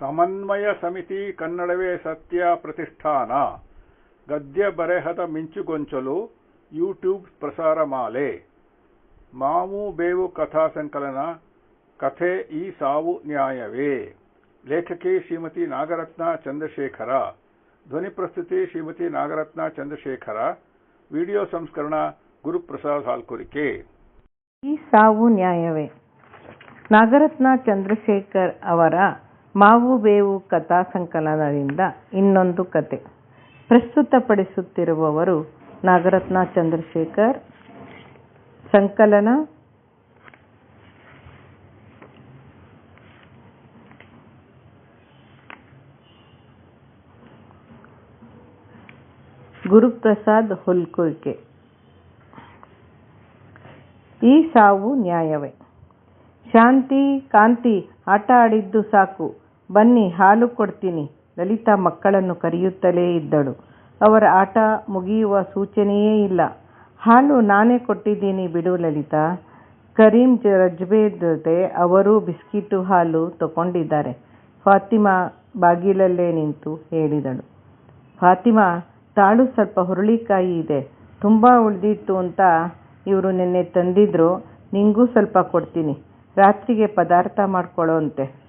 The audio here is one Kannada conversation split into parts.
ಸಮನ್ವಯ ಸಮಿತಿ ಕನ್ನಡವೇ ಸತ್ಯ ಪ್ರತಿಷ್ಠಾನ. ಗದ್ಯ ಬರೆಹದ ಮಿಂಚುಗೊಂಚಲು ಯೂಟ್ಯೂಬ್ ಪ್ರಸಾರ ಮಾಲೆ. ಮಾವು ಬೇವು ಕಥಾ ಸಂಕಲನ, ಕಥೆ ಈ ಸಾವು ನ್ಯಾಯವೇ. ಲೇಖಕಿ ಶ್ರೀಮತಿ ನಾಗರತ್ನ ಚಂದ್ರಶೇಖರ. ಧ್ವನಿ ಪ್ರಸ್ತುತಿ ಶ್ರೀಮತಿ ನಾಗರತ್ನ ಚಂದ್ರಶೇಖರ. ವಿಡಿಯೋ ಸಂಸ್ಕರಣ ಗುರುಪ್ರಸಾದ್ ಹಾಲ್ಕುರಿಕೆ. ಈ ಸಾವು ನ್ಯಾಯವೇ. ನಾಗರತ್ನ ಚಂದ್ರಶೇಖರ್ ಅವರ ಮಾವು ಬೇವು ಕಥಾ ಸಂಕಲನದಿಂದ ಇನ್ನೊಂದು ಕತೆ. ಪ್ರಸ್ತುತಪಡಿಸುತ್ತಿರುವವರು ನಾಗರತ್ನ ಚಂದ್ರಶೇಖರ್. ಸಂಕಲನ. ಗುರುಪ್ರಸಾದ್ ಹುಲ್ಕುರ್ಕೆ ಈ ಸಾವು ನ್ಯಾಯವೇ. ಶಾಂತಿ, ಕಾಂತಿ, ಆಟ ಆಡಿದ್ದು ಸಾಕು. ಬನ್ನಿ, ಹಾಲು ಕೊಡ್ತೀನಿ, ಲಲಿತಾ ಮಕ್ಕಳನ್ನು ಕರೆಯುತ್ತಲೇ ಇದ್ದಳು. ಅವರ ಆಟ ಮುಗಿಯುವ ಸೂಚನೆಯೇ ಇಲ್ಲ. ಹಾಲು ನಾನೇ ಕೊಟ್ಟಿದ್ದೀನಿ ಬಿಡು, ಲಲಿತಾ. ಕರೀಂ ರಜ್ಬೇದ್ ಜೊತೆ ಅವರೂ ಬಿಸ್ಕಿಟು ಹಾಲು ತಗೊಂಡಿದ್ದಾರೆ. ಫಾತಿಮಾ ಬಾಗಿಲಲ್ಲೇ ನಿಂತು ಹೇಳಿದಳು. ಫಾತಿಮಾ, ತಾಳು ಸ್ವಲ್ಪ ಹುರುಳಿಕಾಯಿ ಇದೆ. ತುಂಬ ಉಳಿದಿತ್ತು ಅಂತ ಇವರು ನಿನ್ನೆ ತಂದಿದ್ರು. ನಿಂಗೂ ಸ್ವಲ್ಪ ಕೊಡ್ತೀನಿ. ರಾತ್ರಿಗೆ ಪದಾರ್ಥ ಮಾಡ್ಕೊಳ್ಳೋಂತೆ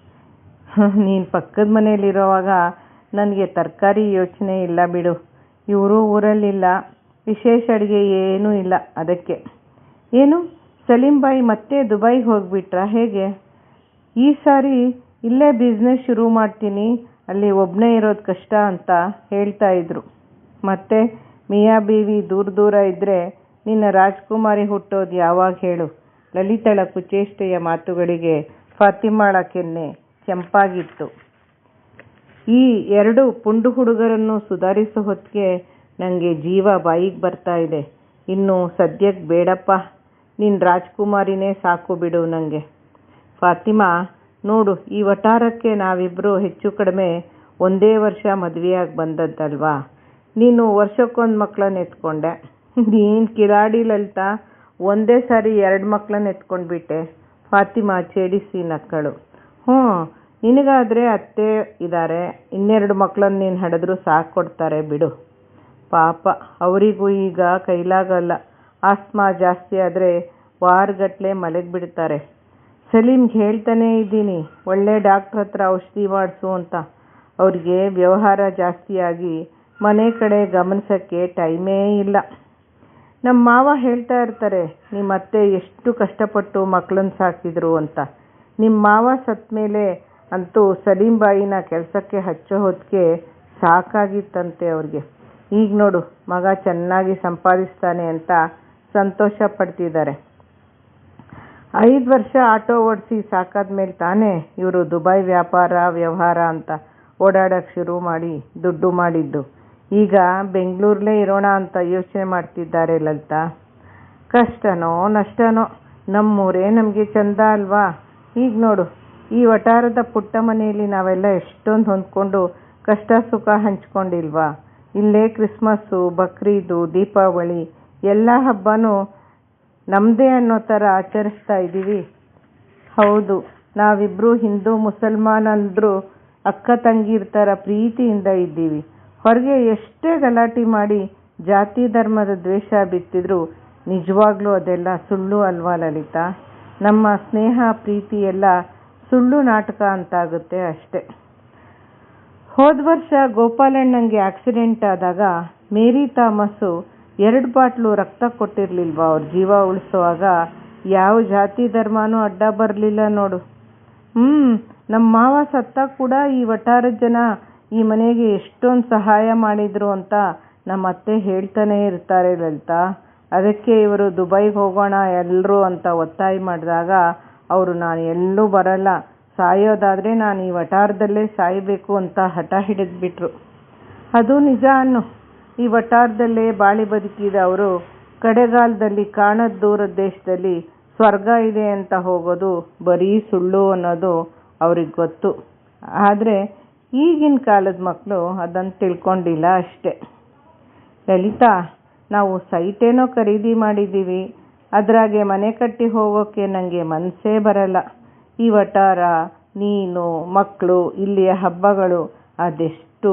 ನೀನು ಪಕ್ಕದ ಮನೆಯಲ್ಲಿರೋವಾಗ ನನಗೆ ತರಕಾರಿ ಯೋಚನೆ ಇಲ್ಲ ಬಿಡು. ಇವರು ಊರಲ್ಲಿಲ್ಲ. ವಿಶೇಷ ಅಡುಗೆ ಏನೂ ಇಲ್ಲ ಅದಕ್ಕೆ. ಏನು? ಸಲೀಂ ಬಾಯಿ ಮತ್ತೆ ದುಬೈಗೆ ಹೋಗ್ಬಿಟ್ರಾ? ಹೇಗೆ? ಈ ಸಾರಿ ಇಲ್ಲೇ ಬಿಸ್ನೆಸ್ ಶುರು ಮಾಡ್ತೀನಿ. ಅಲ್ಲಿ ಒಬ್ಬನೇ ಇರೋದು ಕಷ್ಟ ಅಂತ ಹೇಳ್ತಾ ಇದ್ರು. ಮತ್ತೆ ಮಿಯಾ ಬೀವಿ ದೂರ ದೂರ ಇದ್ದರೆ ನಿನ್ನ ರಾಜ್ಕುಮಾರಿ ಹುಟ್ಟೋದು ಯಾವಾಗ ಹೇಳು? ಲಲಿತಳ ಕುಚೇಷ್ಟೆಯ ಮಾತುಗಳಿಗೆ ಫಾತಿಮಾಳ ಕೆನ್ನೆ ಕೆಂಪಾಗಿತ್ತು. ಈ ಎರಡು ಪುಂಡು ಹುಡುಗರನ್ನು ಸುಧಾರಿಸೋ ಹೊತ್ತಿಗೆ ನನಗೆ ಜೀವ ಬಾಯಿಗೆ ಬರ್ತಾ ಇದೆ. ಇನ್ನು ಸದ್ಯಕ್ಕೆ ಬೇಡಪ್ಪ. ನಿನ್ನ ರಾಜ್ಕುಮಾರಿನೇ ಸಾಕು ಬಿಡು ನನಗೆ ಫಾತಿಮಾ, ನೋಡು, ಈ ವಠಾರಕ್ಕೆ ನಾವಿಬ್ಬರು ಹೆಚ್ಚು ಕಡಿಮೆ ಒಂದೇ ವರ್ಷ ಮದುವೆಯಾಗಿ ಬಂದದ್ದಲ್ವಾ? ನೀನು ವರ್ಷಕ್ಕೊಂದು ಮಕ್ಕಳನ್ನ ಎತ್ಕೊಂಡೆ. ನೀನು ಕಿಲಾಡಿ ಲಲಿತಾ, ಒಂದೇ ಸಾರಿ ಎರಡು ಮಕ್ಕಳನ್ನ ಎತ್ಕೊಂಡ್ಬಿಟ್ಟೆ. ಫಾತಿಮಾ, ಛೇಡಿಸಿ ನಕ್ಕಳು. ಹ್ಞೂ, ನಿನಗಾದರೆ ಅತ್ತೆ ಇದ್ದಾರೆ ಇನ್ನೆರಡು ಮಕ್ಕಳನ್ನ ನೀನು ಹಡಿದ್ರು ಸಾಕು ಕೊಡ್ತಾರೆ ಬಿಡು. ಪಾಪ, ಅವರಿಗೂ ಈಗ ಕೈಲಾಗಲ್ಲ. ಆಸ್ಮಾ ಜಾಸ್ತಿ ಆದರೆ ವಾರಗಟ್ಟಲೆ ಮಲಗಿಬಿಡ್ತಾರೆ ಸಲೀಮ್ಗೆ ಹೇಳ್ತಾನೇ ಇದ್ದೀನಿ, ಒಳ್ಳೆ ಡಾಕ್ಟ್ರ್ ಹತ್ರ ಔಷಧಿ ಮಾಡಿಸು ಅಂತ. ಅವರಿಗೆ ವ್ಯವಹಾರ ಜಾಸ್ತಿಯಾಗಿ ಮನೆ ಕಡೆ ಗಮನಿಸೋಕ್ಕೆ ಟೈಮೇ ಇಲ್ಲ. ನಮ್ಮ ಮಾವ ಹೇಳ್ತಾ ಇರ್ತಾರೆ ನಿಮ್ಮ ಅತ್ತೆ ಎಷ್ಟು ಕಷ್ಟಪಟ್ಟು ಮಕ್ಕಳನ್ನು ಸಾಕಿದ್ರು ಅಂತ. ನಿಮ್ಮ ಮಾವ ಸತ್ತ ಮೇಲೆ ಅಂತೂ ಸಲೀಂ ಬಾಯಿನ ಕೆಲಸಕ್ಕೆ ಹಚ್ಚೋ ಹೊತ್ತಿಗೆ ಸಾಕಾಗಿತ್ತಂತೆ ಅವ್ರಿಗೆ. ಈಗ ನೋಡು, ಮಗ ಚೆನ್ನಾಗಿ ಸಂಪಾದಿಸ್ತಾನೆ ಅಂತ ಸಂತೋಷ ಪಡ್ತಿದ್ದಾರೆ. ಐದು ವರ್ಷ ಆಟೋ ಓಡಿಸಿ ಸಾಕಾದ ಮೇಲೆ ತಾನೇ ಇವರು ದುಬೈ ವ್ಯಾಪಾರ, ವ್ಯವಹಾರ ಅಂತ ಓಡಾಡೋಕ್ಕೆ ಶುರು ಮಾಡಿ, ದುಡ್ಡು ಮಾಡಿದ್ದು. ಈಗ ಬೆಂಗಳೂರಲ್ಲೇ ಇರೋಣ ಅಂತ ಯೋಚನೆ ಮಾಡ್ತಿದ್ದಾರೆ ಲಲಿತಾ. ಕಷ್ಟನೋ, ನಷ್ಟನೋ, ನಮ್ಮೂರೇ ನಮಗೆ ಚಂದ ಅಲ್ವಾ? ಈಗ ನೋಡು, ಈ ವಠಾರದ ಪುಟ್ಟ ಮನೆಯಲ್ಲಿ ನಾವೆಲ್ಲ ಎಷ್ಟೊಂದು ಹೊಂದ್ಕೊಂಡು ಕಷ್ಟ ಸುಖ ಹಂಚ್ಕೊಂಡಿಲ್ವಾ? ಇಲ್ಲೇ ಕ್ರಿಸ್ಮಸ್ಸು, ಬಕ್ರೀದು, ದೀಪಾವಳಿ, ಎಲ್ಲ ಹಬ್ಬನೂ ನಮ್ಮದೇ ಅನ್ನೋ ಥರ ಆಚರಿಸ್ತಾ ಇದ್ದೀವಿ. ಹೌದು ನಾವಿಬ್ಬರು ಹಿಂದೂ ಮುಸಲ್ಮಾನ್ ಅಂದರೂ ಅಕ್ಕ ತಂಗಿರ ಥರ ಪ್ರೀತಿಯಿಂದ ಇದ್ದೀವಿ. ಹೊರಗೆ ಎಷ್ಟೇ ಗಲಾಟೆ ಮಾಡಿ ಜಾತಿ ಧರ್ಮದ ದ್ವೇಷ ಬಿತ್ತಿದ್ರು ನಿಜವಾಗ್ಲೂ ಅದೆಲ್ಲ ಸುಳ್ಳು ಅಲ್ವಾ ಲಲಿತಾ? ನಮ್ಮ ಸ್ನೇಹ, ಪ್ರೀತಿ ಎಲ್ಲ ಸುಳ್ಳು ನಾಟಕ ಅಂತಾಗುತ್ತೆ ಅಷ್ಟೆ. ಹೋದ ವರ್ಷ ಗೋಪಾಲಣ್ಣಂಗೆ ಆಕ್ಸಿಡೆಂಟ್ ಆದಾಗ ಮೇರಿ ಥಾಮಸ್ಸು ಎರಡು ಬಾಟ್ಲು ರಕ್ತ ಕೊಟ್ಟಿರಲಿಲ್ವ ಅವ್ರ ಜೀವ ಉಳಿಸುವಾಗ? ಯಾವ ಜಾತಿ ಧರ್ಮನೂ ಅಡ್ಡ ಬರಲಿಲ್ಲ ನೋಡು. ಹ್ಞೂ ನಮ್ಮ ಮಾವ ಸತ್ತ ಕೂಡ ಈ ವಟಾರದ ಜನ ಈ ಮನೆಗೆ ಎಷ್ಟೊಂದು ಸಹಾಯ ಮಾಡಿದ್ರು ಅಂತ ನಮ್ಮ ಅತ್ತೆ ಹೇಳ್ತಾನೆ ಇರ್ತಾರೆ ಲಲಿತಾ. ಅದಕ್ಕೆ ಇವರು ದುಬೈಗೆ ಹೋಗೋಣ ಎಲ್ಲರೂ ಅಂತ ಒತ್ತಾಯ ಮಾಡಿದಾಗ ಅವರು, ನಾನು ಎಲ್ಲೂ ಬರಲ್ಲ, ಸಾಯೋದಾದರೆ ನಾನು ಈ ವಟಾರದಲ್ಲೇ ಸಾಯಬೇಕು ಅಂತ ಹಠ ಹಿಡಿದ್ಬಿಟ್ರು. ಅದು ನಿಜ ಅನ್ನು. ಈ ವಟಾರದಲ್ಲೇ ಬಾಳಿ ಬದುಕಿದ ಅವರು, ಕಡೆಗಾಲದಲ್ಲಿ ಕಾಣದ ದೂರದ ದೇಶದಲ್ಲಿ ಸ್ವರ್ಗ ಇದೆ ಅಂತ ಹೋಗೋದು ಬರೀ ಸುಳ್ಳು ಅನ್ನೋದು ಅವ್ರಿಗೆ ಗೊತ್ತು. ಆದರೆ ಈಗಿನ ಕಾಲದ ಮಕ್ಕಳು ಅದನ್ನು ತಿಳ್ಕೊಂಡಿಲ್ಲ ಅಷ್ಟೆ. ಲಲಿತಾ ನಾವು ಸೈಟೇನೋ ಖರೀದಿ ಮಾಡಿದ್ದೀವಿ. ಅದರಾಗೆ ಮನೆ ಕಟ್ಟಿ ಹೋಗೋಕ್ಕೆ ನನಗೆ ಮನಸ್ಸೇ ಬರಲ್ಲ. ಈ ವಟಾರ, ನೀನು ಮಕ್ಕಳು ಇಲ್ಲಿಯ ಹಬ್ಬಗಳು, ಅದೆಷ್ಟು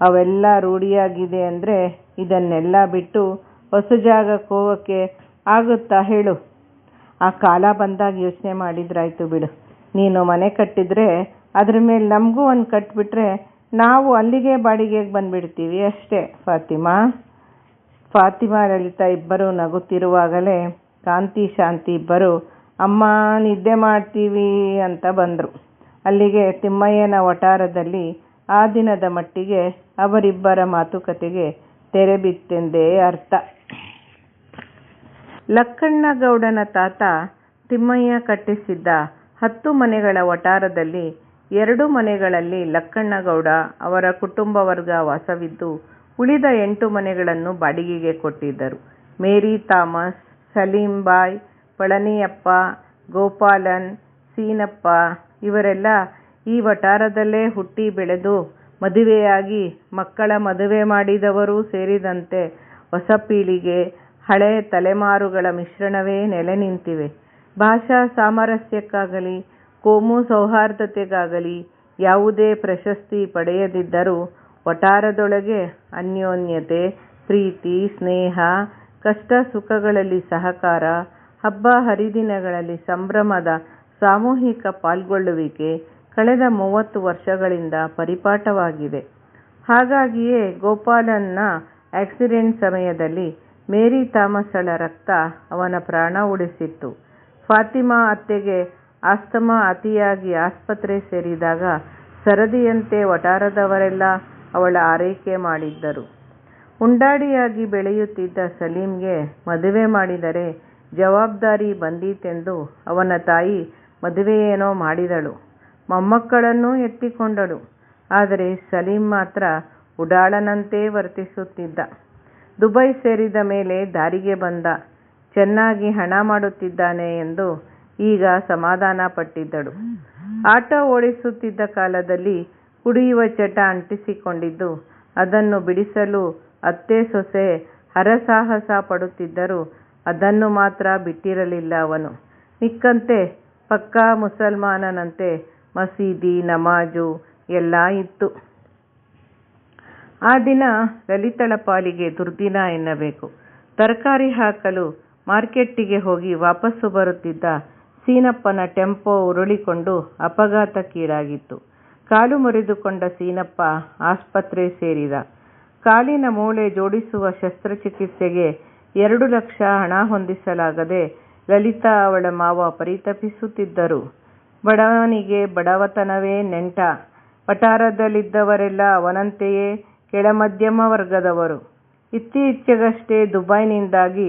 ಅವೆಲ್ಲ ರೂಢಿಯಾಗಿದೆ ಅಂದರೆ ಇದನ್ನೆಲ್ಲ ಬಿಟ್ಟು ಹೊಸ ಜಾಗಕ್ಕೆ ಹೋಗೋಕ್ಕೆ ಆಗುತ್ತಾ ಹೇಳು. ಆ ಕಾಲ ಬಂದಾಗ ಯೋಚನೆ ಮಾಡಿದ್ರಾಯ್ತು ಬಿಡು. ನೀನು ಮನೆ ಕಟ್ಟಿದ್ರೆ ಅದ್ರ ಮೇಲೆ ನಮಗೂ ಒಂದು ಕಟ್ಟಿಬಿಟ್ರೆ ನಾವು ಅಲ್ಲಿಗೆ ಬಾಡಿಗೆಗೆ ಬಂದುಬಿಡ್ತೀವಿ ಅಷ್ಟೇ, ಫಾತಿಮಾ. ಫಾತಿಮಾ ಲಲಿತಾ ಇಬ್ಬರು ನಗುತ್ತಿರುವಾಗಲೇ ಕಾಂತಿ ಶಾಂತಿ ಇಬ್ಬರು, ಅಮ್ಮ, ನಿದ್ದೆ ಮಾಡ್ತೀವಿ ಅಂತ ಬಂದರು. ಅಲ್ಲಿಗೆ ತಿಮ್ಮಯ್ಯನ ವಠಾರದಲ್ಲಿ ಆ ದಿನದ ಮಟ್ಟಿಗೆ ಅವರಿಬ್ಬರ ಮಾತುಕತೆಗೆ ತೆರೆ ಬಿತ್ತೆಂದೇ ಅರ್ಥ. ಲಕ್ಕಣ್ಣಗೌಡನ ತಾತ ತಿಮ್ಮಯ್ಯ ಕಟ್ಟಿಸಿದ್ದ ಹತ್ತು ಮನೆಗಳ ವಠಾರದಲ್ಲಿ ಎರಡು ಮನೆಗಳಲ್ಲಿ ಲಕ್ಕಣ್ಣಗೌಡ ಅವರ ಕುಟುಂಬ ವರ್ಗ ವಾಸವಿದ್ದು ಉಳಿದ ಎಂಟು ಮನೆಗಳನ್ನು ಬಾಡಿಗೆಗೆ ಕೊಟ್ಟಿದ್ದರು. ಮೇರಿ, ಥಾಮಸ್, ಸಲೀಂ ಬಾಯ್, ಪಳನಿಯಪ್ಪ, ಗೋಪಾಲನ್, ಸೀನಪ್ಪ ಇವರೆಲ್ಲ ಈ ವಠಾರದಲ್ಲೇ ಹುಟ್ಟಿ ಬೆಳೆದು ಮದುವೆಯಾಗಿ ಮಕ್ಕಳ ಮದುವೆ ಮಾಡಿದವರೂ ಸೇರಿದಂತೆ ಹೊಸ ಪೀಳಿಗೆ ಹಳೆ ತಲೆಮಾರುಗಳ ಮಿಶ್ರಣವೇ ನೆಲೆ ನಿಂತಿವೆ. ಭಾಷಾ ಸಾಮರಸ್ಯಕ್ಕಾಗಲಿ, ಕೋಮು ಸೌಹಾರ್ದತೆಗಾಗಲಿ ಯಾವುದೇ ಪ್ರಶಸ್ತಿ ಪಡೆಯದಿದ್ದರೂ ವಠಾರದೊಳಗೆ ಅನ್ಯೋನ್ಯತೆ, ಪ್ರೀತಿ, ಸ್ನೇಹ, ಕಷ್ಟ ಸುಖಗಳಲ್ಲಿ ಸಹಕಾರ, ಹಬ್ಬ ಹರಿದಿನಗಳಲ್ಲಿ ಸಂಭ್ರಮದ ಸಾಮೂಹಿಕ ಪಾಲ್ಗೊಳ್ಳುವಿಕೆ ಕಳೆದ ಮೂವತ್ತು ವರ್ಷಗಳಿಂದ ಪರಿಪಾಠವಾಗಿದೆ. ಹಾಗಾಗಿಯೇ ಗೋಪಾಲನ್ನ ಆಕ್ಸಿಡೆಂಟ್ ಸಮಯದಲ್ಲಿ ಮೇರಿ ಥಾಮಸಳ ರಕ್ತ ಅವನ ಪ್ರಾಣ ಉಳಿಸಿತ್ತು ಫಾತಿಮಾ ಅತ್ತೆಗೆ ಆಸ್ತಮಾ ಅತಿಯಾಗಿ ಆಸ್ಪತ್ರೆ ಸೇರಿದಾಗ ಸರದಿಯಂತೆ ವಠಾರದವರೆಲ್ಲ ಅವಳ ಆರೈಕೆ ಮಾಡಿದ್ದರು. ಉಂಡಾಡಿಯಾಗಿ ಬೆಳೆಯುತ್ತಿದ್ದ ಸಲೀಂಗೆ ಮದುವೆ ಮಾಡಿದರೆ ಜವಾಬ್ದಾರಿ ಬಂದೀತೆಂದು ಅವನ ತಾಯಿ ಮದುವೆಯೇನೋ ಮಾಡಿದಳು. ಮೊಮ್ಮಕ್ಕಳನ್ನೂ ಎತ್ತಿಕೊಂಡಳು. ಆದರೆ ಸಲೀಂ ಮಾತ್ರ ಉಡಾಳನಂತೆ ವರ್ತಿಸುತ್ತಿದ್ದ. ದುಬೈ ಸೇರಿದ ಮೇಲೆ ದಾರಿಗೆ ಬಂದ. ಚೆನ್ನಾಗಿ ಹಣ ಮಾಡುತ್ತಿದ್ದಾನೆ ಎಂದು ಈಗ ಸಮಾಧಾನ ಪಟ್ಟಿದ್ದಳು ಆಟೋ ಓಡಿಸುತ್ತಿದ್ದ ಕಾಲದಲ್ಲಿ ಕುಡಿಯುವ ಚಟ ಅಂಟಿಸಿಕೊಂಡಿದ್ದು, ಅದನ್ನು ಬಿಡಿಸಲು ಅತ್ತೆ ಸೊಸೆ ಹರಸಾಹಸ ಪಡುತ್ತಿದ್ದರೂ ಅದನ್ನು ಮಾತ್ರ ಬಿಟ್ಟಿರಲಿಲ್ಲ ಅವನು. ಮಿಕ್ಕಂತೆ ಪಕ್ಕಾ ಮುಸಲ್ಮಾನನಂತೆ ಮಸೀದಿ, ನಮಾಜು ಎಲ್ಲ ಇತ್ತು. ಆ ದಿನ ಲಲಿತಳ ಪಾಲಿಗೆ ದುರ್ದಿನ ಎನ್ನಬೇಕು. ತರಕಾರಿ ಹಾಕಲು ಮಾರ್ಕೆಟ್ಟಿಗೆ ಹೋಗಿ ವಾಪಸ್ಸು ಬರುತ್ತಿದ್ದ ಸೀನಪ್ಪನ ಟೆಂಪೋ ಉರುಳಿಕೊಂಡು ಅಪಘಾತಕ್ಕೀಡಾಗಿತ್ತು. ಕಾಲು ಮುರಿದುಕೊಂಡ ಸೀನಪ್ಪ ಆಸ್ಪತ್ರೆ ಸೇರಿದ. ಕಾಲಿನ ಮೂಳೆ ಜೋಡಿಸುವ ಶಸ್ತ್ರಚಿಕಿತ್ಸೆಗೆ ಎರಡು ಲಕ್ಷ ಹಣ ಹೊಂದಿಸಲಾಗದೆ ಲಲಿತಾ ಅವಳ ಮಾವ ಪರಿತಪಿಸುತ್ತಿದ್ದರು. ಬಡವನಿಗೆ ಬಡವತನವೇ ನೆಂಟ. ಪಠಾರದಲ್ಲಿದ್ದವರೆಲ್ಲ ಅವನಂತೆಯೇ ಕೆಳಮಧ್ಯಮ ವರ್ಗದವರು. ಇತ್ತೀಚೆಗಷ್ಟೇ ದುಬೈನಿಂದಾಗಿ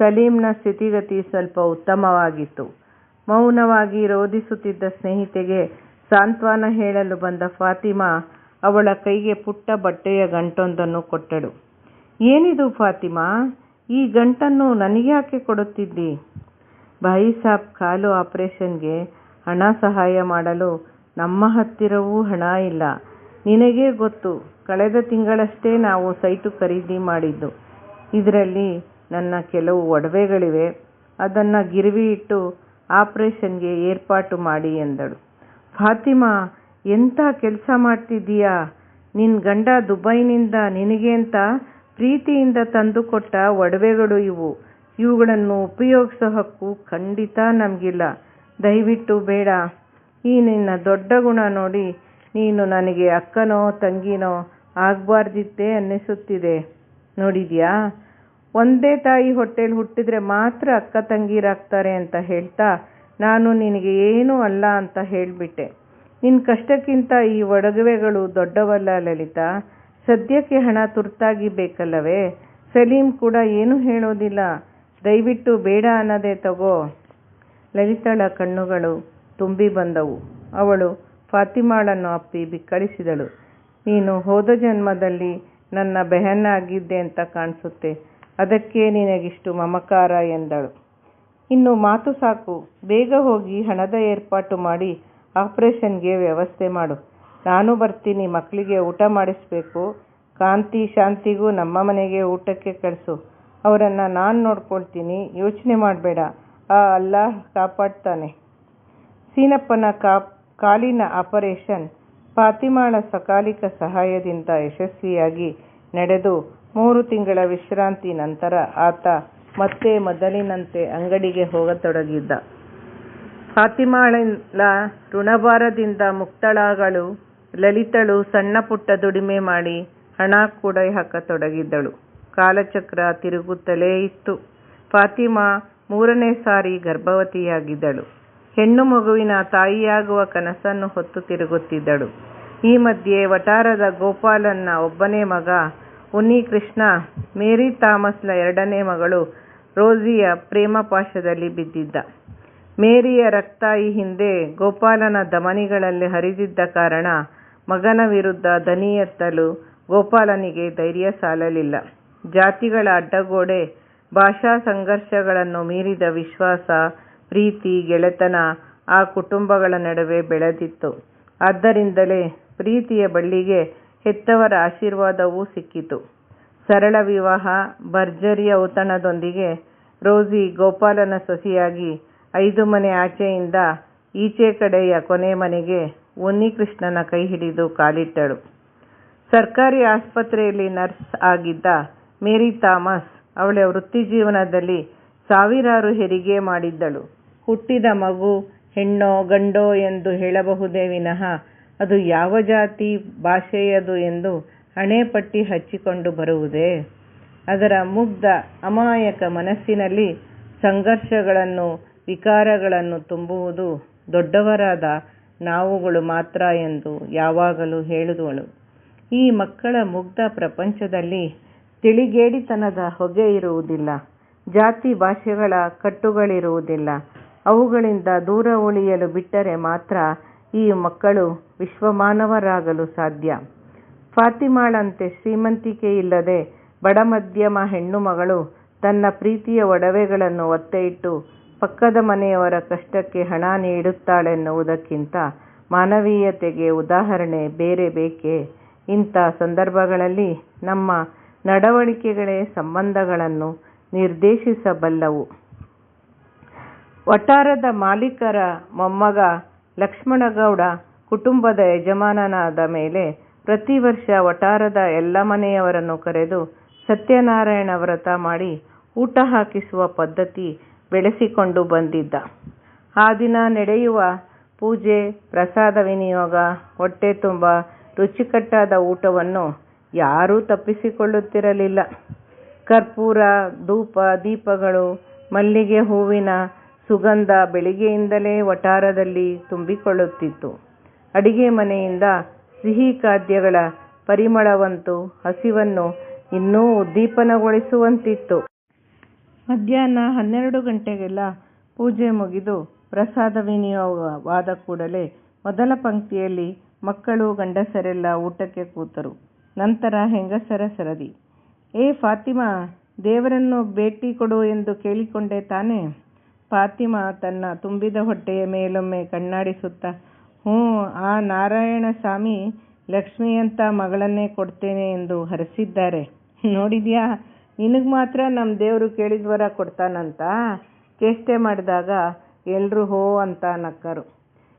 ಸಲೀಂನ ಸ್ಥಿತಿಗತಿ ಸ್ವಲ್ಪ ಉತ್ತಮವಾಗಿತ್ತು. ಮೌನವಾಗಿ ರೋಧಿಸುತ್ತಿದ್ದ ಸ್ನೇಹಿತೆಗೆ ಸಾಂತ್ವನ ಹೇಳಲು ಬಂದ ಫಾತಿಮಾ ಅವಳ ಕೈಗೆ ಪುಟ್ಟ ಬಟ್ಟೆಯ ಗಂಟೊಂದನ್ನು ಕೊಟ್ಟಳು. ಏನಿದು ಫಾತಿಮಾ? ಈ ಗಂಟನ್ನು ನನಗ್ಯಾಕೆ ಕೊಡುತ್ತಿದ್ದಿ? ಭಾಯಿಸಾಬ್ ಕಾಲು ಆಪರೇಷನ್ಗೆ ಹಣ ಸಹಾಯ ಮಾಡಲು ನಮ್ಮ ಹತ್ತಿರವೂ ಹಣ ಇಲ್ಲ. ನಿನಗೇ ಗೊತ್ತು, ಕಳೆದ ತಿಂಗಳಷ್ಟೇ ನಾವು ಸೈಟು ಖರೀದಿ ಮಾಡಿದ್ದು. ಇದರಲ್ಲಿ ನನ್ನ ಕೆಲವು ಒಡವೆಗಳಿವೆ, ಅದನ್ನು ಗಿರವಿ ಇಟ್ಟು ಆಪರೇಷನ್ಗೆ ಏರ್ಪಾಟು ಮಾಡಿ ಎಂದಳು. ಫಾತಿಮಾ ಎಂಥ ಕೆಲಸ ಮಾಡ್ತಿದ್ದೀಯಾ? ನಿನ್ನ ಗಂಡ ದುಬೈನಿಂದ ನಿನಗೆ ಅಂತ ಪ್ರೀತಿಯಿಂದ ತಂದುಕೊಟ್ಟ ಒಡವೆಗಳು ಇವು. ಇವುಗಳನ್ನು ಉಪಯೋಗಿಸೋ ಹಕ್ಕು ಖಂಡಿತ ನಮಗಿಲ್ಲ. ದಯವಿಟ್ಟು ಬೇಡ. ಈ ನಿನ್ನ ದೊಡ್ಡ ಗುಣ ನೋಡಿ ನೀನು ನನಗೆ ಅಕ್ಕನೋ, ತಂಗಿನೋ ಆಗಬಾರ್ದಿತ್ತೇ ಅನ್ನಿಸುತ್ತಿದೆ. ನೋಡಿದ್ಯಾ? ಒಂದೇ ತಾಯಿ ಹೊಟ್ಟೆಲಿ ಹುಟ್ಟಿದ್ರೆ ಮಾತ್ರ ಅಕ್ಕ, ತಂಗಿರಾಗ್ತಾರೆ ಅಂತ ಹೇಳ್ತಾ ನಾನು ನಿನಗೆ ಏನೂ ಅಲ್ಲ ಅಂತ ಹೇಳಿಬಿಟ್ಟೆ. ನಿನ್ನ ಕಷ್ಟಕ್ಕಿಂತ ಈ ಒಡವೆಗಳು ದೊಡ್ಡವಲ್ಲ ಲಲಿತಾ. ಸದ್ಯಕ್ಕೆ ಹಣ ತುರ್ತಾಗಿ ಬೇಕಲ್ಲವೇ? ಸಲೀಂ ಕೂಡ ಏನೂ ಹೇಳೋದಿಲ್ಲ. ದಯವಿಟ್ಟು ಬೇಡ ಅನ್ನೋದೇ ತಗೋ. ಲಲಿತಾಳ ಕಣ್ಣುಗಳು ತುಂಬಿ ಬಂದವು. ಅವಳು ಫಾತಿಮಾಳನ್ನು ಅಪ್ಪಿ ಬಿಕ್ಕಳಿಸಿದಳು. ನೀನು ಹೋದ ಜನ್ಮದಲ್ಲಿ ನನ್ನ ಬೆಹನ್ ಆಗಿದ್ದೆ ಅಂತ ಕಾಣಿಸುತ್ತೆ. ಅದಕ್ಕೆ ನಿನಗಿಷ್ಟು ಮಮಕಾರ ಎಂದಳು. ಇನ್ನು ಮಾತು ಸಾಕು. ಬೇಗ ಹೋಗಿ ಹಣದ ಏರ್ಪಾಟು ಮಾಡಿ ಆಪರೇಷನ್ಗೆ ವ್ಯವಸ್ಥೆ ಮಾಡು. ನಾನು ಬರ್ತೀನಿ, ಮಕ್ಕಳಿಗೆ ಊಟ ಮಾಡಿಸ್ಬೇಕು. ಕಾಂತಿ ಶಾಂತಿಗೂ ನಮ್ಮ ಮನೆಗೆ ಊಟಕ್ಕೆ ಕಳಿಸು. ಅವರನ್ನು ನಾನು ನೋಡ್ಕೊಳ್ತೀನಿ. ಯೋಚನೆ ಮಾಡಬೇಡ. ಆ ಅಲ್ಲಾಹ್ ಕಾಪಾಡ್ತಾನೆ. ಸೀನಪ್ಪನ ಕಾಲಿನ ಆಪರೇಷನ್ ಪಾತಿಮಾಳ ಸಕಾಲಿಕ ಸಹಾಯದಿಂದ ಯಶಸ್ವಿಯಾಗಿ ನಡೆದು ಮೂರು ತಿಂಗಳ ವಿಶ್ರಾಂತಿ ನಂತರ ಆತ ಮತ್ತೆ ಮೊದಲಿನಂತೆ ಅಂಗಡಿಗೆ ಹೋಗತೊಡಗಿದ್ದ. ಫಾತಿಮಾಳ ಋಣಭಾರದಿಂದ ಮುಕ್ತಳಾಗಳು ಲಲಿತಳು ಸಣ್ಣ ಪುಟ್ಟ ದುಡಿಮೆ ಮಾಡಿ ಹಣ ಕೂಡ ಹಾಕತೊಡಗಿದ್ದಳು ಕಾಲಚಕ್ರ ತಿರುಗುತ್ತಲೇ ಇತ್ತು. ಫಾತಿಮಾ ಮೂರನೇ ಸಾರಿ ಗರ್ಭವತಿಯಾಗಿದ್ದಳು. ಹೆಣ್ಣು ಮಗುವಿನ ತಾಯಿಯಾಗುವ ಕನಸನ್ನು ಹೊತ್ತು ತಿರುಗುತ್ತಿದ್ದಳು. ಈ ಮಧ್ಯೆ ವಟಾರದ ಗೋಪಾಲನ್ನ ಒಬ್ಬನೇ ಮಗ ಉನ್ನಿಕೃಷ್ಣ ಮೇರಿ ಥಾಮಸ್ನ ಎರಡನೇ ಮಗಳು ರೋಸಿಯ ಪ್ರೇಮಪಾಶದಲ್ಲಿ ಬಿದ್ದಿದ್ದ. ಮೇರಿಯ ರಕ್ತ ಈ ಹಿಂದೆ ಗೋಪಾಲನ ಧಮನಿಗಳಲ್ಲಿ ಹರಿದಿದ್ದ ಕಾರಣ ಮಗನ ವಿರುದ್ಧ ದನಿ ಎತ್ತಲು ಗೋಪಾಲನಿಗೆ ಧೈರ್ಯ ಸಾಲಲಿಲ್ಲ. ಜಾತಿಗಳ ಅಡ್ಡಗೋಡೆ, ಭಾಷಾ ಸಂಘರ್ಷಗಳನ್ನು ಮೀರಿದ ವಿಶ್ವಾಸ, ಪ್ರೀತಿ, ಗೆಳೆತನ ಆ ಕುಟುಂಬಗಳ ನಡುವೆ ಬೆಳೆದಿತ್ತು. ಆದ್ದರಿಂದಲೇ ಪ್ರೀತಿಯ ಬಳ್ಳಿಗೆ ಹೆತ್ತವರ ಆಶೀರ್ವಾದವೂ ಸಿಕ್ಕಿತು. ಸರಳ ವಿವಾಹ, ಭರ್ಜರಿಯ ಔತಣದೊಂದಿಗೆ ರೋಸಿ ಗೋಪಾಲನ ಸೊಸೆಯಾಗಿ ಐದು ಮನೆ ಆಚೆಯಿಂದ ಈಚೆ ಕಡೆಯ ಕೊನೆ ಮನೆಗೆ ಉನ್ನಿಕೃಷ್ಣನ ಕೈಹಿಡಿದು ಕಾಲಿಟ್ಟಳು. ಸರ್ಕಾರಿ ಆಸ್ಪತ್ರೆಯಲ್ಲಿ ನರ್ಸ್ ಆಗಿದ್ದ ಮೇರಿ ಥಾಮಸ್ ಅವಳ ವೃತ್ತಿಜೀವನದಲ್ಲಿ ಸಾವಿರಾರು ಹೆರಿಗೆ ಮಾಡಿದ್ದಳು. ಹುಟ್ಟಿದ ಮಗು ಹೆಣ್ಣೋ ಗಂಡೋ ಎಂದು ಹೇಳಬಹುದೇ ವಿನಃ ಅದು ಯಾವ ಜಾತಿ, ಭಾಷೆಯದು ಎಂದು ಹಣೆಪಟ್ಟಿ ಹಚ್ಚಿಕೊಂಡು ಬರುವುದೇ? ಅದರ ಮುಗ್ಧ ಅಮಾಯಕ ಮನಸ್ಸಿನಲ್ಲಿ ಸಂಘರ್ಷಗಳನ್ನು, ವಿಕಾರಗಳನ್ನು ತುಂಬುವುದು ದೊಡ್ಡವರಾದ ನಾವುಗಳು ಮಾತ್ರ ಎಂದು ಯಾವಾಗಲೂ ಹೇಳಿದವಳು ಈ ಮಕ್ಕಳ ಮುಗ್ಧ ಪ್ರಪಂಚದಲ್ಲಿ ತಿಳಿಗೇಡಿತನದ ಹೊಗೆ ಇರುವುದಿಲ್ಲ. ಜಾತಿ ಭಾಷೆಗಳ ಕಟ್ಟುಗಳಿರುವುದಿಲ್ಲ. ಅವುಗಳಿಂದ ದೂರ ಉಳಿಯಲು ಬಿಟ್ಟರೆ ಮಾತ್ರ ಈ ಮಕ್ಕಳು ವಿಶ್ವಮಾನವರಾಗಲು ಸಾಧ್ಯ. ಫಾತಿಮಾಳಂತೆ ಶ್ರೀಮಂತಿಕೆಯಿಲ್ಲದೆ ಬಡ ಮಧ್ಯಮ ಹೆಣ್ಣು ಮಗಳು ತನ್ನ ಪ್ರೀತಿಯ ಒಡವೆಗಳನ್ನು ಒತ್ತೆಯಿಟ್ಟು ಪಕ್ಕದ ಮನೆಯವರ ಕಷ್ಟಕ್ಕೆ ಹಣ ನೀಡುತ್ತಾಳೆನ್ನುವುದಕ್ಕಿಂತ ಮಾನವೀಯತೆಗೆ ಉದಾಹರಣೆ ಬೇರೆ ಬೇಕೇ? ಇಂಥ ಸಂದರ್ಭಗಳಲ್ಲಿ ನಮ್ಮ ನಡವಳಿಕೆಗಳೇ ಸಂಬಂಧಗಳನ್ನು ನಿರ್ದೇಶಿಸಬಲ್ಲವು. ವಠಾರದ ಮಾಲೀಕರ ಮೊಮ್ಮಗ ಲಕ್ಷ್ಮಣಗೌಡ ಕುಟುಂಬದ ಯಜಮಾನನಾದ ಮೇಲೆ ಪ್ರತಿ ವರ್ಷ ವಠಾರದ ಎಲ್ಲ ಮನೆಯವರನ್ನು ಕರೆದು ಸತ್ಯನಾರಾಯಣ ವ್ರತ ಮಾಡಿ ಊಟ ಹಾಕಿಸುವ ಪದ್ಧತಿ ಬೆಳೆಸಿಕೊಂಡು ಬಂದಿದ್ದ. ಆ ದಿನ ನಡೆಯುವ ಪೂಜೆ, ಪ್ರಸಾದ ವಿನಿಯೋಗ, ಹೊಟ್ಟೆ ತುಂಬ ರುಚಿಕಟ್ಟಾದ ಊಟವನ್ನು ಯಾರೂ ತಪ್ಪಿಸಿಕೊಳ್ಳುತ್ತಿರಲಿಲ್ಲ. ಕರ್ಪೂರ, ಧೂಪ, ದೀಪಗಳು, ಮಲ್ಲಿಗೆ ಹೂವಿನ ಸುಗಂಧ ಬೆಳಿಗ್ಗೆಯಿಂದಲೇ ವಠಾರದಲ್ಲಿ ತುಂಬಿಕೊಳ್ಳುತ್ತಿತ್ತು. ಅಡಿಗೆ ಮನೆಯಿಂದ ಸಿಹಿ ಖಾದ್ಯಗಳ ಪರಿಮಳವಂತೂ ಹಸಿವನ್ನು ಇನ್ನೂ ಉದ್ದೀಪನಗೊಳಿಸುವಂತಿತ್ತು. ಮಧ್ಯಾಹ್ನ ಹನ್ನೆರಡು ಗಂಟೆಗೆಲ್ಲ ಪೂಜೆ ಮುಗಿದು ಪ್ರಸಾದ ವಿನಿಯೋಗವಾದ ಕೂಡಲೇ ಮೊದಲ ಪಂಕ್ತಿಯಲ್ಲಿ ಮಕ್ಕಳು, ಗಂಡಸರೆಲ್ಲ ಊಟಕ್ಕೆ ಕೂತರು. ನಂತರ ಹೆಂಗಸರ ಸರದಿ. "ಏ ಫಾತಿಮಾ, ದೇವರನ್ನು ಭೇಟಿ ಕೊಡು ಎಂದು ಕೇಳಿಕೊಂಡೆ ತಾನೆ?" " ಫಾತಿಮಾ ತನ್ನ ತುಂಬಿದ ಹೊಟ್ಟೆಯ ಮೇಲೊಮ್ಮೆ ಕಣ್ಣಾಡಿಸುತ್ತಾ "ಹೂಂ ಆ ನಾರಾಯಣ ಸ್ವಾಮಿ ಲಕ್ಷ್ಮಿಯಂಥ ಮಗಳನ್ನೇ ಕೊಡ್ತೇನೆ ಎಂದು ಹರಸಿದ್ದಾರೆ. ನೋಡಿದ್ಯಾ ನಿನಗೆ ಮಾತ್ರ ನಮ್ಮ ದೇವರು ಕೇಳಿದ್ವರ ಕೊಡ್ತಾನಂತ" ಚೇಷ್ಟೆ ಮಾಡಿದಾಗ ಎಲ್ಲರೂ ಹೋ ಅಂತ ನಕ್ಕರು.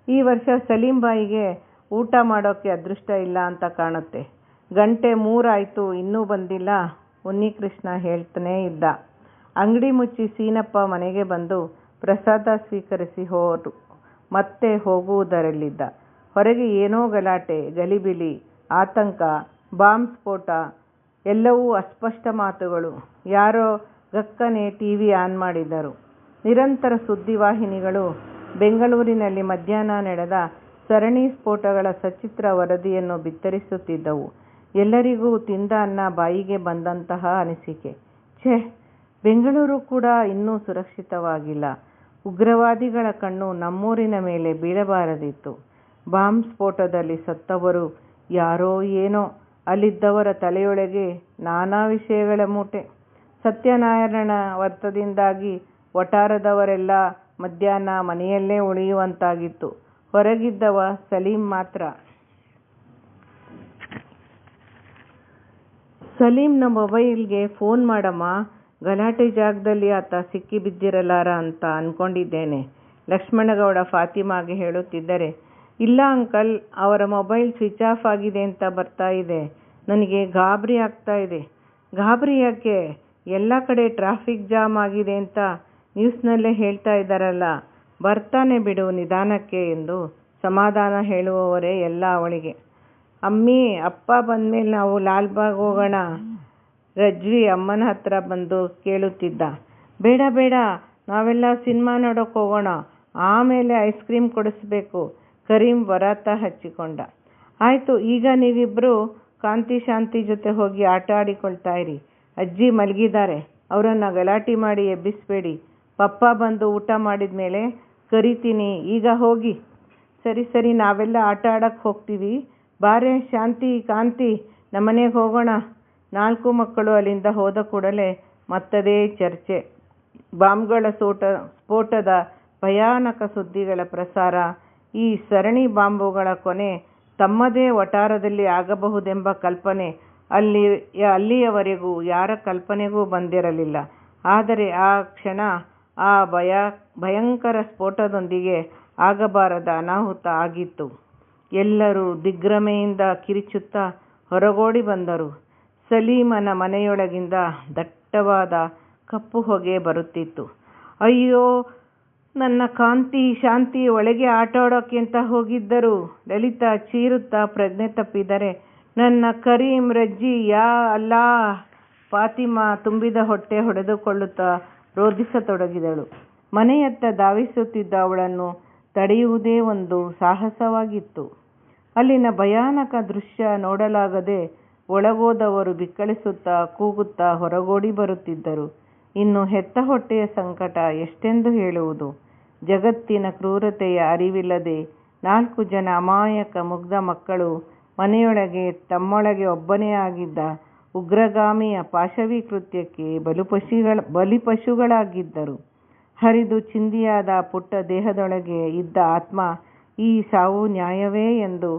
ಈ ವರ್ಷ ಸಲೀಂ ಬಾಯಿಗೆ ಊಟ ಮಾಡೋಕ್ಕೆ ಅದೃಷ್ಟ ಇಲ್ಲ ಅಂತ ಕಾಣುತ್ತೆ. ಗಂಟೆ ಮೂರಾಯಿತು, ಇನ್ನೂ ಬಂದಿಲ್ಲ ಉನ್ನಿಕೃಷ್ಣ ಹೇಳ್ತನೇ ಇದ್ದ. ಅಂಗಡಿ ಮುಚ್ಚಿ ಸೀನಪ್ಪ ಮನೆಗೆ ಬಂದು ಪ್ರಸಾದ ಸ್ವೀಕರಿಸಿ ಮತ್ತೆ ಹೋಗುವುದರಲ್ಲಿದ್ದ. ಹೊರಗೆ ಏನೋ ಗಲಾಟೆ, ಗಲಿಬಿಲಿ, ಆತಂಕ, ಬಾಂಬ್ ಸ್ಫೋಟ, ಎಲ್ಲವೂ ಅಸ್ಪಷ್ಟ ಮಾತುಗಳು. ಯಾರೋ ಗಕ್ಕನೆ ಟಿವಿ ಆನ್ ಮಾಡಿದರು. ನಿರಂತರ ಸುದ್ದಿವಾಹಿನಿಗಳು ಬೆಂಗಳೂರಿನಲ್ಲಿ ಮಧ್ಯಾಹ್ನ ನಡೆದ ಸರಣಿ ಸ್ಫೋಟಗಳ ಸಚಿತ್ರ ವರದಿಯನ್ನು ಬಿತ್ತರಿಸುತ್ತಿದ್ದವು. ಎಲ್ಲರಿಗೂ ತಿಂದ ಅನ್ನ ಬಾಯಿಗೆ ಬಂದಂತಹ ಅನಿಸಿಕೆ. ಛೇ, ಬೆಂಗಳೂರು ಕೂಡ ಇನ್ನೂ ಸುರಕ್ಷಿತವಾಗಿಲ್ಲ. ಉಗ್ರವಾದಿಗಳ ಕಣ್ಣು ನಮ್ಮೂರಿನ ಮೇಲೆ ಬೀಳಬಾರದಿತ್ತು. ಬಾಂಬ್ ಸ್ಫೋಟದಲ್ಲಿ ಸತ್ತವರು ಯಾರೋ ಏನೋ ಅಲ್ಲಿದ್ದವರ ತಲೆಯೊಳಗೆ ನಾನಾ ವಿಷಯಗಳ ಮೂಟೆ. ಸತ್ಯನಾರಾಯಣ ವರ್ತದಿಂದಾಗಿ ವಠಾರದವರೆಲ್ಲ ಮಧ್ಯಾಹ್ನ ಮನೆಯಲ್ಲೇ ಉಳಿಯುವಂತಾಗಿತ್ತು. ಹೊರಗಿದ್ದವ ಸಲೀಂ ಮಾತ್ರ. ಸಲೀಂನ ಮೊಬೈಲ್ಗೆ ಫೋನ್ ಮಾಡಮ್ಮ, ಗಲಾಟೆ ಜಾಗದಲ್ಲಿ ಆತ ಸಿಕ್ಕಿ ಬಿದ್ದಿರಲಾರ ಅಂತ ಅನ್ಕೊಂಡಿದ್ದೇನೆ. ಲಕ್ಷ್ಮಣಗೌಡ ಫಾತಿಮಾಗೆ ಹೇಳುತ್ತಿದ್ದರೆ, ಇಲ್ಲ ಅಂಕಲ್ ಅವರ ಮೊಬೈಲ್ ಸ್ವಿಚ್ ಆಫ್ ಆಗಿದೆ ಅಂತ ಬರ್ತಾ ಇದೆ. ನನಗೆ ಗಾಬರಿ ಆಗ್ತಾ ಇದೆ. ಗಾಬರಿ ಯಾಕೆ? ಎಲ್ಲ ಕಡೆ ಟ್ರಾಫಿಕ್ ಜಾಮ್ ಆಗಿದೆ ಅಂತ ನ್ಯೂಸ್ನಲ್ಲೇ ಹೇಳ್ತಾ ಇದ್ದಾರಲ್ಲ. ಬರ್ತಾನೆ ಬಿಡು ನಿಧಾನಕ್ಕೆ ಎಂದು ಸಮಾಧಾನ ಹೇಳುವವರೇ ಎಲ್ಲ ಅವಳಿಗೆ. ಅಮ್ಮಿ ಅಪ್ಪ ಬಂದಮೇಲೆ ನಾವು ಲಾಲ್ಬಾಗ್ ಹೋಗೋಣ. ರಜ್ವಿ ಅಮ್ಮನ ಹತ್ರ ಬಂದು ಕೇಳುತ್ತಿದ್ದ. ಬೇಡ ಬೇಡ, ನಾವೆಲ್ಲ ಸಿನಿಮಾ ನೋಡೋಕೆ ಹೋಗೋಣ. ಆಮೇಲೆ ಐಸ್ ಕ್ರೀಮ್ ಕೊಡಿಸ್ಬೇಕು. ಕರೀಂ ವರಾತ ಹಚ್ಚಿಕೊಂಡ. ಆಯಿತು, ಈಗ ನೀವಿಬ್ಬರು ಕಾಂತಿ ಶಾಂತಿ ಜೊತೆ ಹೋಗಿ ಆಟ ಆಡಿಕೊಳ್ತಾ ಇರಿ. ಅಜ್ಜಿ ಮಲಗಿದ್ದಾರೆ. ಅವರನ್ನು ಗಲಾಟೆ ಮಾಡಿ ಎಬ್ಬಿಸಬೇಡಿ. ಪಪ್ಪ ಬಂದು ಊಟ ಮಾಡಿದ ಮೇಲೆ ಕರಿತೀನಿ, ಈಗ ಹೋಗಿ. ಸರಿ ಸರಿ, ನಾವೆಲ್ಲ ಆಟ ಆಡೋಕ್ಕೆ ಹೋಗ್ತೀವಿ. ಬಾರೆ, ಶಾಂತಿ, ಕಾಂತಿ, ನಮ್ಮನೆಗೆ ಹೋಗೋಣ. ನಾಲ್ಕು ಮಕ್ಕಳು ಅಲ್ಲಿಂದ ಹೋದ ಕೂಡಲೇ ಮತ್ತದೇ ಚರ್ಚೆ. ಬಾಂಬ್ಗಳ ಸೋಟ, ಸ್ಫೋಟದ ಭಯಾನಕ ಸುದ್ದಿಗಳ ಪ್ರಸಾರ. ಈ ಸರಣಿ ಬಾಂಬುಗಳ ಕೊನೆ ತಮ್ಮದೇ ವಠಾರದಲ್ಲಿ ಆಗಬಹುದೆಂಬ ಕಲ್ಪನೆ ಅಲ್ಲಿ, ಅಲ್ಲಿಯವರೆಗೂ ಯಾರ ಕಲ್ಪನೆಗೂ ಬಂದಿರಲಿಲ್ಲ. ಆದರೆ ಆ ಕ್ಷಣ ಆ ಭಯ, ಭಯಂಕರ ಸ್ಫೋಟದೊಂದಿಗೆ ಆಗಬಾರದ ಅನಾಹುತ ಆಗಿತ್ತು. ಎಲ್ಲರೂ ದಿಗ್ರಮೆಯಿಂದ ಕಿರಿಚುತ್ತಾ ಹೊರಗೋಡಿ ಬಂದರು. ಸಲೀಮನ ಮನೆಯೊಳಗಿಂದ ದಟ್ಟವಾದ ಕಪ್ಪು ಹೊಗೆ ಬರುತ್ತಿತ್ತು. ಅಯ್ಯೋ, ನನ್ನ ಕಾಂತಿ ಶಾಂತಿ ಒಳಗೆ ಆಟಾಡೋಕೆ ಅಂತ ಹೋಗಿದ್ದರು? ಲಲಿತಾ ಚೀರುತ್ತಾ ಪ್ರಜ್ಞೆ ತಪ್ಪಿದರೆ, ನನ್ನ ಕರೀಂ ರಜ್ಜಿ ಯಾ ಅಲ್ಲಾ ಫಾತಿಮಾ ತುಂಬಿದ ಹೊಟ್ಟೆ ಹೊಡೆದುಕೊಳ್ಳುತ್ತಾ ರೋಧಿಸತೊಡಗಿದಳು. ಮನೆಯತ್ತ ಧಾವಿಸುತ್ತಿದ್ದ ಅವಳನ್ನು ತಡೆಯುವುದೇ ಒಂದು ಸಾಹಸವಾಗಿತ್ತು. ಅಲ್ಲಿನ ಭಯಾನಕ ದೃಶ್ಯ ನೋಡಲಾಗದೆ ಒಳಗೋದವರು ಬಿಕ್ಕಳಿಸುತ್ತಾ ಕೂಗುತ್ತಾ ಹೊರಗೋಡಿ ಬರುತ್ತಿದ್ದರು. ಇನ್ನು ಹೆತ್ತ ಹೊಟ್ಟೆಯ ಸಂಕಟ ಎಷ್ಟೆಂದು ಹೇಳುವುದು? ಜಗತ್ತಿನ ಕ್ರೂರತೆಯ ಅರಿವಿಲ್ಲದೆ ನಾಲ್ಕು ಜನ ಅಮಾಯಕ ಮುಗ್ಧ ಮಕ್ಕಳು ಮನೆಯೊಳಗೆ ತಮ್ಮೊಳಗೆ ಒಬ್ಬನೇ ಆಗಿದ್ದ ಉಗ್ರಗಾಮಿಯ ಪಾಶವಿ ಕೃತ್ಯಕ್ಕೆ ಬಲುಪಶಿಗಳ ಬಲಿಪಶುಗಳಾಗಿದ್ದರು ಹರಿದು ಚಿಂದಿಯಾದ ಪುಟ್ಟ ದೇಹದೊಳಗೆ ಇದ್ದ ಆತ್ಮ ಈ ಸಾವು ನ್ಯಾಯವೇ ಎಂದು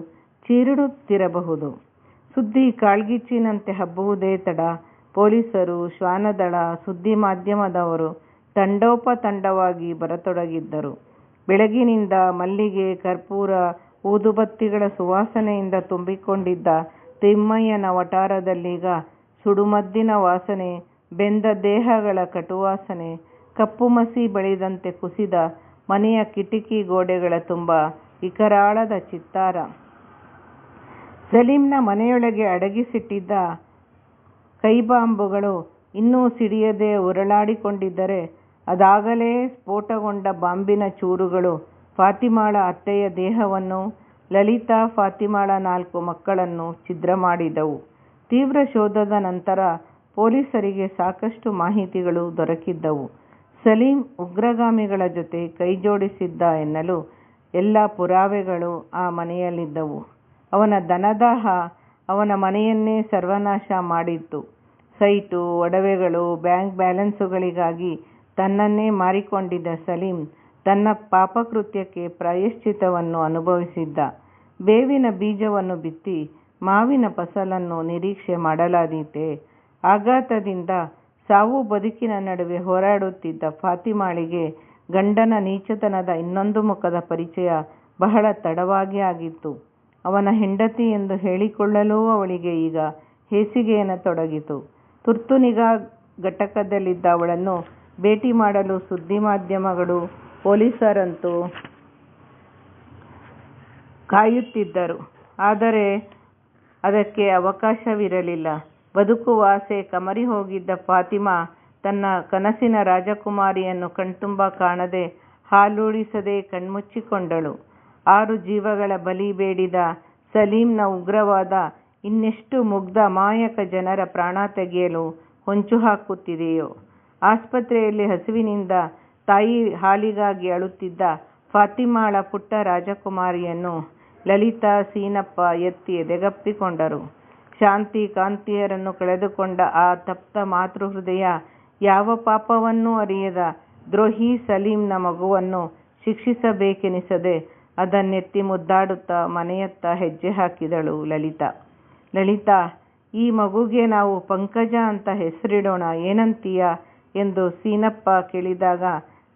ಚೀರಿಡುತ್ತಿರಬಹುದು. ಸುದ್ದಿ ಕಾಳ್ಗಿಚ್ಚಿನಂತೆ ಹಬ್ಬುವುದೇ ತಡ. ಪೊಲೀಸರು ಶ್ವಾನದಳ, ಸುದ್ದಿ ಮಾಧ್ಯಮದವರು ತಂಡೋಪತಂಡವಾಗಿ ಬರತೊಡಗಿದ್ದರು. ಬೆಳಗಿನಿಂದ ಮಲ್ಲಿಗೆ, ಕರ್ಪೂರ, ಊದುಬತ್ತಿಗಳ ಸುವಾಸನೆಯಿಂದ ತುಂಬಿಕೊಂಡಿದ್ದ ತಿಮ್ಮಯ್ಯನ ವಠಾರದಲ್ಲೀಗ ಸುಡುಮದ್ದಿನ ವಾಸನೆ, ಬೆಂದ ದೇಹಗಳ ಕಟುವಾಸನೆ, ಕಪ್ಪು ಮಸಿ ಬಳಿದಂತೆ ಕುಸಿದ ಮನೆಯ ಕಿಟಕಿ ಗೋಡೆಗಳ ತುಂಬ ಇಕರಾಳದ ಚಿತ್ತಾರ. ಸಲೀಂನ ಮನೆಯೊಳಗೆ ಅಡಗಿಸಿಟ್ಟಿದ್ದ ಕೈಬಾಂಬುಗಳು ಇನ್ನೂ ಸಿಡಿಯದೆ ಉರುಳಾಡಿಕೊಂಡಿದ್ದರೆ ಅದಾಗಲೇ ಸ್ಫೋಟಗೊಂಡ ಬಾಂಬಿನ ಚೂರುಗಳು ಫಾತಿಮಾಳ ಅತ್ತೆಯ ದೇಹವನ್ನು ಲಲಿತಾ ಫಾತಿಮಾಳ ನಾಲ್ಕು ಮಕ್ಕಳನ್ನು ಛಿದ್ರ ಮಾಡಿದವು. ತೀವ್ರ ಶೋಧದ ನಂತರ ಪೊಲೀಸರಿಗೆ ಸಾಕಷ್ಟು ಮಾಹಿತಿಗಳು ದೊರಕಿದ್ದವು. ಸಲೀಂ ಉಗ್ರಗಾಮಿಗಳ ಜೊತೆ ಕೈಜೋಡಿಸಿದ್ದ ಎನ್ನಲು ಎಲ್ಲ ಪುರಾವೆಗಳು ಆ ಮನೆಯಲ್ಲಿದ್ದವು. ಅವನ ಧನದಾಹ ಅವನ ಮನೆಯನ್ನೇ ಸರ್ವನಾಶ ಮಾಡಿತ್ತು. ಸೈಟು, ಒಡವೆಗಳು, ಬ್ಯಾಂಕ್ ಬ್ಯಾಲೆನ್ಸುಗಳಿಗಾಗಿ ತನ್ನನ್ನೇ ಮಾರಿಕೊಂಡಿದ್ದ ಸಲೀಂ ತನ್ನ ಪಾಪಕೃತ್ಯಕ್ಕೆ ಪ್ರಾಯಶ್ಚಿತವನ್ನು ಅನುಭವಿಸಿದ್ದ. ಬೇವಿನ ಬೀಜವನ್ನು ಬಿತ್ತಿ ಮಾವಿನ ಫಸಲನ್ನು ನಿರೀಕ್ಷೆ ಮಾಡಲಾದೀತೆ. ಆಘಾತದಿಂದ ಸಾವು ಬದುಕಿನ ನಡುವೆ ಹೋರಾಡುತ್ತಿದ್ದ ಫಾತಿಮಾಳಿಗೆ ಗಂಡನ ನೀಚತನದ ಇನ್ನೊಂದು ಮುಖದ ಪರಿಚಯ ಬಹಳ ತಡವಾಗಿ ಆಗಿತ್ತು. ಅವನ ಹೆಂಡತಿ ಎಂದು ಹೇಳಿಕೊಳ್ಳಲೂ ಅವಳಿಗೆ ಈಗ ಹೇಸಿಗೆ ತೊಡಗಿತು. ತುರ್ತು ನಿಗಾ ಘಟಕದಲ್ಲಿದ್ದ ಅವಳನ್ನು ಭೇಟಿ ಮಾಡಲು ಸುದ್ದಿ ಮಾಧ್ಯಮಗಳು ಪೊಲೀಸರಂತೂ ಕಾಯುತ್ತಿದ್ದರು. ಆದರೆ ಅದಕ್ಕೆ ಅವಕಾಶವಿರಲಿಲ್ಲ. ಬದುಕುವ ಆಸೆ ಕಮರಿ ಹೋಗಿದ್ದ ಫಾತಿಮಾ ತನ್ನ ಕನಸಿನ ರಾಜಕುಮಾರಿಯನ್ನು ಕಣ್ತುಂಬ ಕಾಣದೆ ಹಾಲುಡಿಸದೆ ಕಣ್ಮುಚ್ಚಿಕೊಂಡಳು. ಆರು ಜೀವಗಳ ಬಲಿ ಬೇಡಿದ ಸಲೀಂನ ಉಗ್ರವಾದ ಇನ್ನೆಷ್ಟು ಮುಗ್ಧ ಅಮಾಯಕ ಜನರ ಪ್ರಾಣ ತೆಗೆಯಲು ಹೊಂಚು ಹಾಕುತ್ತಿದೆಯೋ? ಆಸ್ಪತ್ರೆಯಲ್ಲಿ ಹಸಿವಿನಿಂದ ತಾಯಿ ಹಾಲಿಗಾಗಿ ಅಳುತ್ತಿದ್ದ ಫಾತಿಮಾಳ ಪುಟ್ಟ ರಾಜಕುಮಾರಿಯನ್ನು ಲಲಿತಾ ಸೀನಪ್ಪ ಎತ್ತಿ ಎದೆಗಪ್ಪಿಕೊಂಡರು. ಶಾಂತಿ ಕಾಂತಿಯರನ್ನು ಕಳೆದುಕೊಂಡ ಆ ತಪ್ತ ಮಾತೃಹೃದಯ ಯಾವ ಪಾಪವನ್ನೂ ಅರಿಯದ ದ್ರೋಹಿ ಸಲೀಂನ ಮಗುವನ್ನು ಶಿಕ್ಷಿಸಬೇಕೆನಿಸದೆ ಅದನ್ನೆತ್ತಿ ಮುದ್ದಾಡುತ್ತಾ ಮನೆಯತ್ತ ಹೆಜ್ಜೆ ಹಾಕಿದಳು ಲಲಿತಾ. ಲಲಿತಾ, ಈ ಮಗುಗೆ ನಾವು ಪಂಕಜ ಅಂತ ಹೆಸರಿಡೋಣ, ಏನಂತೀಯ? ಎಂದು ಸೀನಪ್ಪ ಕೇಳಿದಾಗ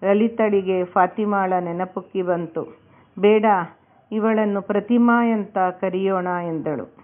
ಲಲಿತಳಿಗೆ ಫಾತಿಮಾಳ ನೆನಪುಕ್ಕಿ ಬಂತು. ಬೇಡ, ಇವಳನ್ನು ಪ್ರತಿಮಾ ಅಂತ ಕರೆಯೋಣ ಎಂದಳು.